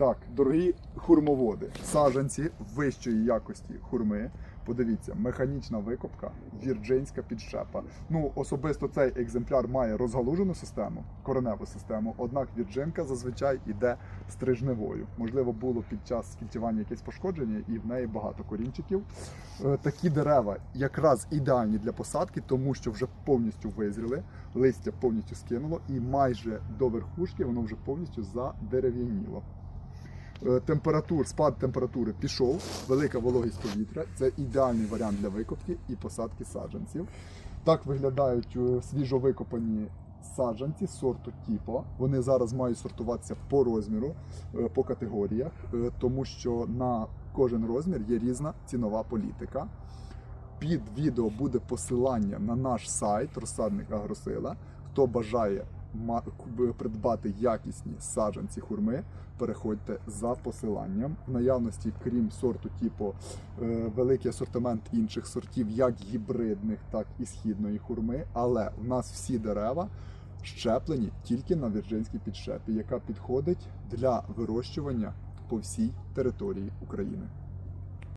Так, дорогі хурмоводи, саджанці вищої якості хурми. Подивіться, механічна викопка, вірджинська підщепа. Ну, особисто цей екземпляр має розгалужену систему, кореневу систему, однак вірджинка зазвичай іде стрижневою. Можливо, було під час кільцювання якесь пошкодження, і в неї багато корінчиків. Е, Такі дерева якраз ідеальні для посадки, тому що вже повністю визріли, листя повністю скинуло, і майже до верхушки воно вже повністю задерев'яніло. Е, Температур, спад температури пішов, велика вологість повітря. Це ідеальний варіант для викопки і посадки саджанців. Так виглядають е, свіжовикопані саджанці сорту Тіпо. Вони зараз мають сортуватися по розміру, е, по категоріях, тому що на кожен розмір є різна цінова політика. Під відео буде посилання на наш сайт розсадник Агросила. Хто бажає придбати якісні саджанці хурми, переходьте за посиланням. В наявності, крім сорту типу, е, великий асортимент інших сортів, як гібридних, так і східної хурми. Але в нас всі дерева щеплені тільки на вірджинській підщепі, яка підходить для вирощування по всій території України.